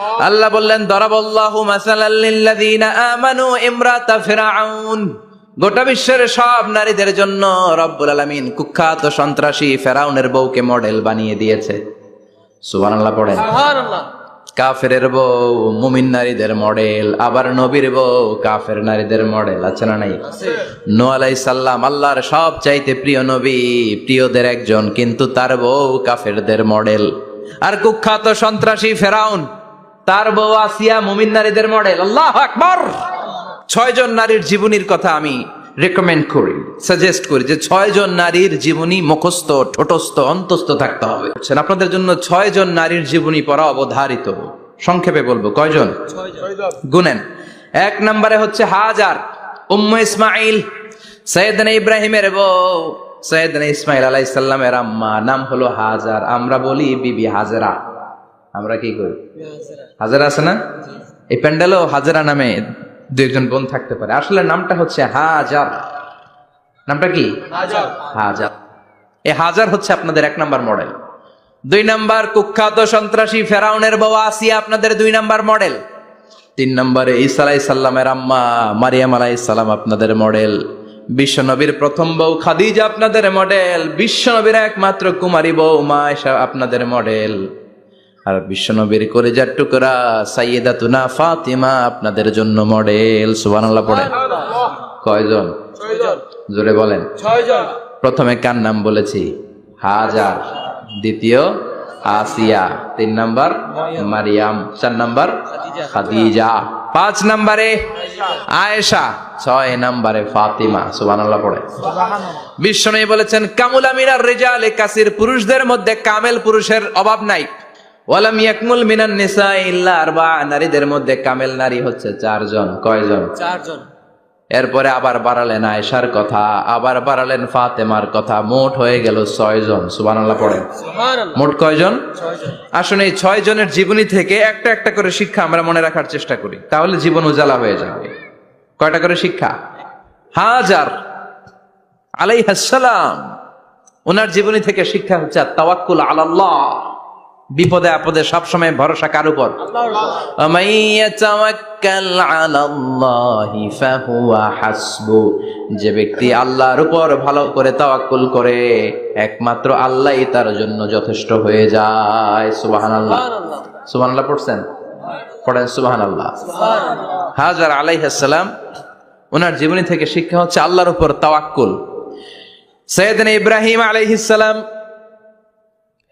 আল্লাহ বললেন দরাবল্লাহু আমানু ইমরাতা গোটা বিশ্বের সব নারীদের জন্য রব্বুল আলামিন কুখ্যাত সন্ত্রাসী ফেরাউনের বউকে মডেল বানিয়ে দিয়েছে। সুবহানাল্লাহ পড়েন। কাফের বউ মুমিন নারীদের মডেল আবার নবীর বউ কাফের নারীদের মডেল আছে না নাই? নো আলাই সাল্লাম আল্লাহর সব চাইতে প্রিয় নবী প্রিয়দের একজন কিন্তু তার বউ কাফেরদের মডেল আর কুখ্যাত সন্ত্রাসী ফেরাউন তার বউ আসিয়া মুমিন নারীদের মডেল। আল্লাহ আকবর! ছয়জন নারীর জীবনীর কথা আমি রেকমেন্ড করি সাজেস্ট করি যে ছয়জন নারীর জীবনী মুখস্থ, ঠোটস্থ, অন্তস্থ থাকতে হবে? আপনাদের জন্য ছয়জন নারীর জীবনী পড়া অবধারিত। সংক্ষেপে বলব, কয়জন? গুনেন। এক নম্বরে হচ্ছে হাজার, উম্ম ইসমাইল সৈয়দনা ইব্রাহিমের বউ। সৈয়দনা ইসমাইল আলাইসাল্লামের আম্মা, নাম হলো হাজার। আমরা বলি বিবি হাজরা। আমরা কি করি? হাজারা। আছে না? এই প্যান্ডেলও হাজারা নামে দু একজন বোন থাকতে পারে। আসলে নামটা হচ্ছে হাজার। নামটা কি? হাজার। এই হাজার হচ্ছে আপনাদের এক নাম্বার মডেল। দুই নাম্বার কুখ্যাত সন্ত্রাসী ফেরাউনের বউ আসিয়া আপনাদের দুই নাম্বার মডেল। তিন নম্বরে ঈসা আলাই সাল্লামের আম্মা মারিয়াম আলাই সাল্লাম আপনাদের মডেল। বিশ্বনবীর প্রথম বউ খাদিজা আপনাদের মডেল। বিশ্বনবীর একমাত্র কুমারী বউ মা আপনাদের মডেল। আর বিশ্বনবীর কলেজার টুকরা সাইয়েদা তুনা ফাতিমা আপনাদের জন্য মডেল সুবহানাল্লাহ পড়েন কয়জন? জোরে বলেন। প্রথমে কার নাম বলেছি? হাজার। দ্বিতীয় আসিয়া। তিন নাম্বার মারিয়াম। চার নাম্বার খাদিজা। পাঁচ নাম্বারে আয়েশা। ছয় নাম্বারে ফাতিমা। সুবহানাল্লাহ পড়ে। বিশ্বনবী বলেছেন কামুলা মিনার রিজাল কাসির পুরুষদের মধ্যে কামেল পুরুষের অভাব নাই। ওয়ালাম ইয়াকমুল মিনান নিসা ইল্লা আরবা। নারীদের মধ্যে কামেল নারী হচ্ছে চারজন। কয়জন? চারজন। এরপরে আবার বাড়ালেন আয়েশার কথা আবার বাড়ালেন ফাতেমার কথা। মোট হয়ে গেল ছয় জন সুবহানাল্লাহ পড়েন। মোট কয়জন? ছয়জন। আসুন এই ছয় জনের জীবনী থেকে একটা একটা করে শিক্ষা আমরা মনে রাখার চেষ্টা করি। তাহলে জীবন উজালা হয়ে যাবে। কয়টা করে শিক্ষা? হাজার আলাইহাসালাম ওনার জীবনী থেকে শিক্ষা হচ্ছে তাওয়াক্কুল আলাল্লাহ। বিপদে আপদে সবসময় ভরসা কার উপর? যে ব্যক্তি আল্লাহর উপর ভালো করে তাওয়াক্কুল করে একমাত্র আল্লাহই তার জন্য যথেষ্ট হয়ে যায়। সুবাহান আল্লাহ সুবাহান আল্লাহ পড়ছেন হ্যাঁ। পড়েন সুবাহান আল্লাহ হাজার আলাইহাসালাম ওনার জীবনী থেকে শিক্ষা হচ্ছে আল্লাহর উপর তাওয়াক্কুল। সৈয়দিন ইব্রাহিম আলাইহিসালাম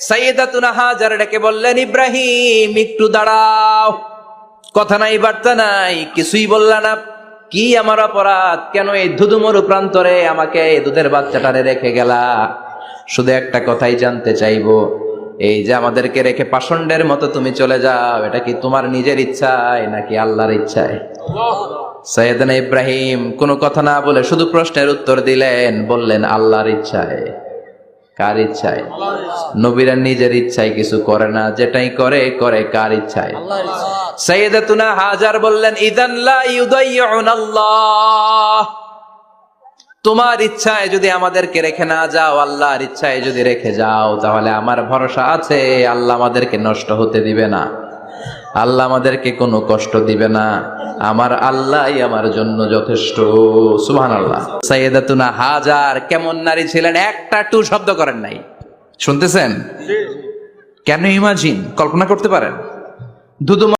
সাইয়েদাতুনা হাজার ডেকে বললেন, ইব্রাহিম, একটু দাঁড়াও। কথা নাই, বার্তা নাই, কিছুই বললা না। কি আমার অপরাধ? কেন এই ধুধুমরু প্রান্তরে আমাকে দুধের বাচ্চাটারে রেখে গেলা? শুধু একটা কথাই জানতে চাইব। এই যে আমাদেরকে রেখে পাষণ্ডের মতো তুমি চলে যাও, এটা কি তোমার নিজের ইচ্ছায় নাকি আল্লাহর ইচ্ছায়? সৈয়দনা ইব্রাহিম কোনো কথা না বলে শুধু প্রশ্নের উত্তর দিলেন, বললেন, আল্লাহর ইচ্ছায়। কার ইচ্ছায়? নবীরা নিজের ইচ্ছায় কিছু করে না যেটাই করে করে কার ইচ্ছায়? সাইয়েদাতুনা হাজার বললেন ইদান লা ইউদাইয়ুন আল্লাহ। তোমার ইচ্ছায় যদি আমাদেরকে রেখে না যাও আল্লাহর ইচ্ছায় যদি রেখে যাও তাহলে আমার ভরসা আছে আল্লাহ আমাদেরকে নষ্ট হতে দিবে না। আল্লাহ আমাদেরকে কোনো কষ্ট দিবে না। আমার আল্লাহই আমার জন্য যথেষ্ট। সুহান আল্লাহ সাইয়েদাতুনা হাজার কেমন নারী ছিলেন? একটা টু শব্দ করেন নাই। শুনতেছেন? কেন ইমাজিন? কল্পনা করতে পারেন? দুদু